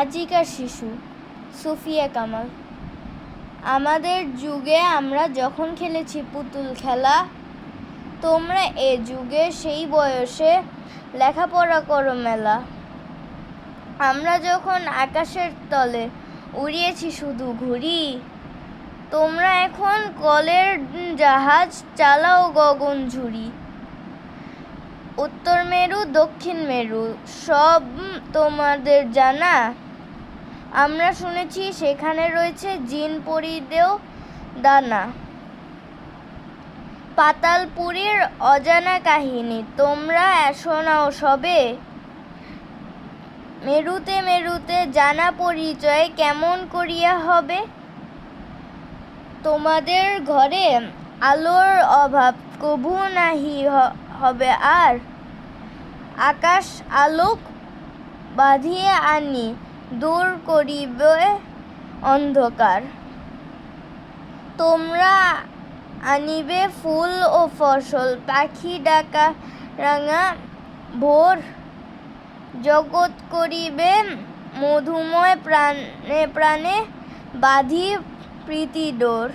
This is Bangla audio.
আজিকার শিশু, সুফিয়া কামাল। আমাদের যুগে আমরা যখন খেলেছি পুতুল খেলা, তোমরা এ যুগে সেই বয়সে লেখাপড়া করো মেলা। আমরা যখন আকাশের তলে উড়িয়েছি শুধু ঘুরি তোমরা এখন কলের জাহাজ চালাও গগন ঝুড়ি। উত্তর মেরু, দক্ষিণ মেরু, সব তোমাদের জানা। আমরা শুনেছি সেখানে রয়েছে জিন পরিদেও দানা। পাতালপুরীর অজানা কাহিনী, তোমরা শোনাও সবে। মেরুতে মেরুতে জানা পরিচয় কেমন করিয়া হবে? তোমাদের ঘরে আলোর অভাব, কভু নাহি হবে আর আকাশ আলোক বাঁধিয়ে আনি, দূর করিবে অন্ধকার। তোমরা আনিবে ফুল ও ফসল, পাখি, ডাকা, রাঙা, ভোর। জগৎ করিবে মধুময় প্রাণে প্রাণে বাঁধি প্রীতি ডোর